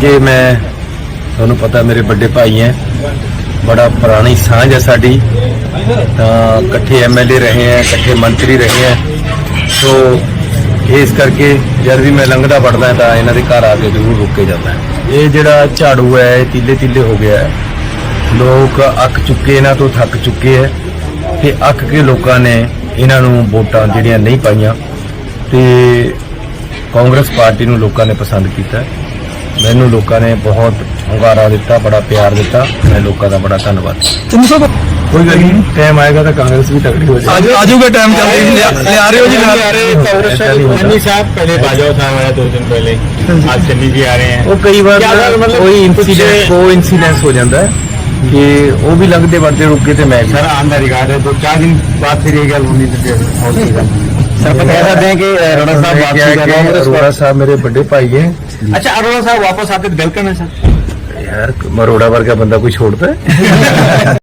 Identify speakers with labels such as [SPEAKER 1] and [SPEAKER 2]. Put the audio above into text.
[SPEAKER 1] ਜੇ ਮੈਂ ਤੁਹਾਨੂੰ ਪਤਾ ਮੇਰੇ ਵੱਡੇ ਭਾਈ ਹੈ, ਬੜਾ ਪੁਰਾਣੀ ਸਾਂਝ ਹੈ ਸਾਡੀ। ਤਾਂ ਇਕੱਠੇ ਐਮਐਲਏ ਰਹੇ ਹੈ, ਇਕੱਠੇ ਮੰਤਰੀ ਰਹੇ ਹੈ। ਸੋ ਇਸ ਕਰਕੇ ਜਦ ਵੀ ਮੈਂ ਲੰਘਦਾ ਵੜਦਾ ਤਾਂ ਇਹਨਾਂ ਦੇ ਘਰ ਆ ਕੇ ਜ਼ਰੂਰ ਰੁਕ ਜਾਂਦਾ ਇਹ ਜਿਹੜਾ ਝਾੜੂ ਹੈ, ਇਹ ਤੀਲੇ ਤੀਲੇ ਹੋ ਗਿਆ ਹੈ। ਲੋਕ ਅੱਕ ਚੁੱਕੇ, ਇਹਨਾਂ ਤੋਂ ਥੱਕ ਚੁੱਕੇ ਹੈ ਤੇ ਅੱਕ ਕੇ ਲੋਕਾਂ ਨੇ ਇਹਨਾਂ ਨੂੰ ਵੋਟਾਂ ਜਿਹੜੀਆਂ ਨਹੀਂ ਪਾਈਆਂ ਤੇ ਕਾਂਗਰਸ ਪਾਰਟੀ ਨੂੰ ਲੋਕਾਂ ਨੇ ਪਸੰਦ ਕੀਤਾ ਮੈਨੂੰ ਲੋਕਾਂ ਨੇ ਬਹੁਤ ਹੰਗਾਰਾ ਦਿੱਤਾ ਬੜਾ ਪਿਆਰ ਦਿੱਤਾ। ਮੈਂ ਲੋਕਾਂ ਦਾ ਬੜਾ ਧੰਨਵਾਦ।
[SPEAKER 2] ਤੁਮ ਸਭ
[SPEAKER 1] ਕੋਈ ਗੱਲ ਨਹੀਂ। ਟਾਈਮ ਆਏਗਾ ਤਾਂ ਕਾਂਗਰਸ ਵੀ ਤਕੜੀ ਹੋ ਜਾਏਗੀ।
[SPEAKER 2] ਆਜੂਗਾ ਟਾਈਮ ਚੱਲਦੀ ਲਿਆ ਰਹੇ ਹੋ ਜੀ ਨਾਲ।
[SPEAKER 1] ਕਾਂਗਰਸ
[SPEAKER 3] ਚੰਨੀ ਸਾਹਿਬ ਪਹਿਲੇ ਬਾਜਵਾ ਸਾਹਿਬ ਆਇਆ ਦੋ ਦਿਨ ਪਹਿਲੇ। ਅੱਜ ਚੰਨੀ ਜੀ ਆ ਰਹੇ ਹਨ
[SPEAKER 1] ਉਹ ਕਈ ਵਾਰ ਕੋਈ ਇਨਸੀਡੈਂਟ ਕੋ ਇਨਸੀਡੈਂਸ ਹੋ ਜਾਂਦਾ ਹੈ ਕਿ ਉਹ ਵੀ ਲੰਘਦੇ ਵਰਦੇ ਰੁਕ ਗਏ ਤੇ ਮੈਂ
[SPEAKER 3] ਸਰ ਆਨ ਦਾ ਰਿਗਾਰਡ ਹੈ। ਦੋ ਚਾਰ ਦਿਨ ਬਾਅਦ ਫਿਰ ਇਹ ਗੱਲ ਹੋਣੀ ਤੇ ਹੋਰ ਕੀ सर बता सकते हैं कि अरोड़ा साहब वापसी कर रहे हैं
[SPEAKER 1] अरोड़ा साहब मेरे बड़े भाई हैं
[SPEAKER 3] अच्छा अरोड़ा साहब वापस आते तो वेलकम है सर
[SPEAKER 1] यार मरोड़ा वर्ग का बंदा कोई छोड़ता है